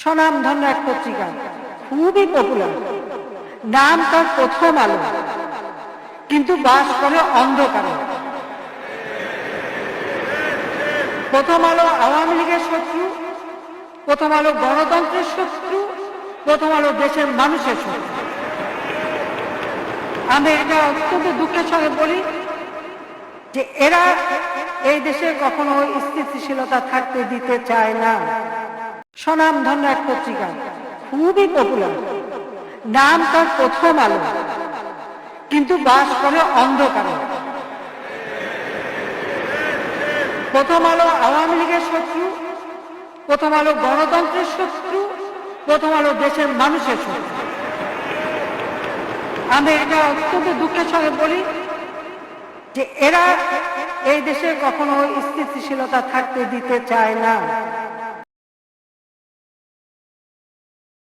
স্বনামধন্য এক পত্রিকা। খুবই পপুলার নাম তার প্রথম আলো। কিন্তু বাস করে অন্ধকারে। প্রথম আলো আওয়ামী লীগের শত্রু, প্রথম আলো গণতন্ত্রের শত্রু, প্রথম আলো দেশের মানুষের শত্রু। আমি এটা অত্যন্ত দুঃখের সঙ্গে বলি যে এরা এই দেশে কখনো স্থিতিশীলতা থাকতে দিতে চায় না। স্বনামধন্য এক পত্রিকা। খুবই পপুলার নাম তার প্রথম আলো। কিন্তু বাস করে অন্ধকারে। প্রথম আলো আওয়ামী লীগের শত্রু, প্রথম আলো গণতন্ত্রের শত্রু, প্রথম আলো দেশের মানুষের শত্রু। আমি এটা অত্যন্ত দুঃখের সঙ্গে বলি যে এরা এই দেশে কখনো স্থিতিশীলতা থাকতে দিতে চায় না।